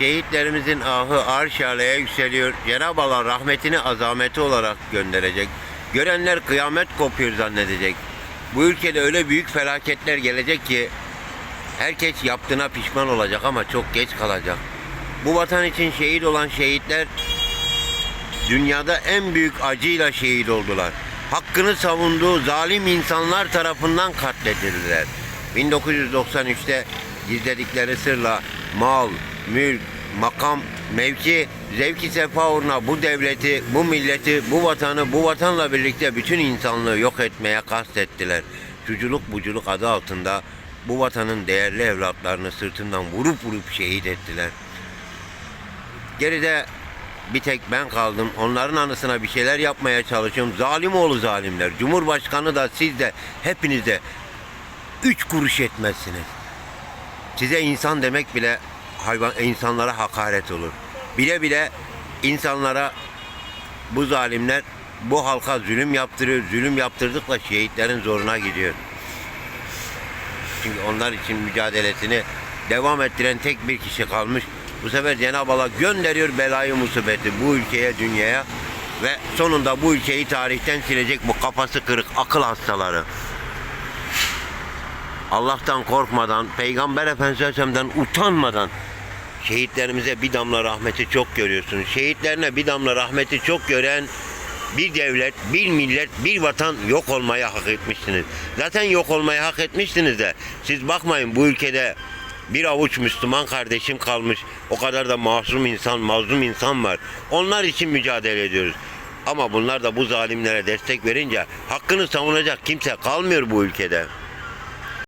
Şehitlerimizin ahı arş aleye yükseliyor. Cenab-ı Allah rahmetini azameti olarak gönderecek. Görenler kıyamet kopuyor zannedecek. Bu ülkede öyle büyük felaketler gelecek ki herkes yaptığına pişman olacak ama çok geç kalacak. Bu vatan için şehit olan şehitler dünyada en büyük acıyla şehit oldular. Hakkını savunduğu zalim insanlar tarafından katledildiler. 1993'te gizledikleri sırla mal, mülk, makam, mevki, zevki sefa uğruna bu devleti, bu milleti, bu vatanı, bu vatanla birlikte bütün insanlığı yok etmeye kastettiler. Suculuk buculuk adı altında bu vatanın değerli evlatlarını sırtından vurup vurup şehit ettiler. Geride bir tek ben kaldım. Onların anısına bir şeyler yapmaya çalışıyorum. Zalim oğlu zalimler. Cumhurbaşkanı da siz de hepiniz de üç kuruş etmezsiniz. Size insan demek bile hayvan insanlara hakaret olur. Bile bile insanlara bu zalimler bu halka zulüm yaptırıyor. Zulüm yaptırdıkla şehitlerin zoruna gidiyor. Çünkü onlar için mücadelesini devam ettiren tek bir kişi kalmış. Bu sefer Cenab-ı Allah gönderiyor belayı musibeti bu ülkeye, dünyaya ve sonunda bu ülkeyi tarihten silecek bu kafası kırık akıl hastaları. Allah'tan korkmadan, Peygamber Efendimiz Aleyhisselam'dan utanmadan şehitlerimize bir damla rahmeti çok görüyorsunuz. Şehitlerine bir damla rahmeti çok gören bir devlet, bir millet, bir vatan yok olmaya hak etmişsiniz. Zaten yok olmaya hak etmişsiniz de siz bakmayın bu ülkede bir avuç Müslüman kardeşim kalmış. O kadar da masum insan, mazlum insan var. Onlar için mücadele ediyoruz. Ama bunlar da bu zalimlere destek verince hakkını savunacak kimse kalmıyor bu ülkede.